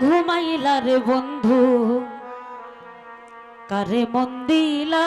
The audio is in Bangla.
ঘুমাইলা রে বন্ধু কারে মন্দিলা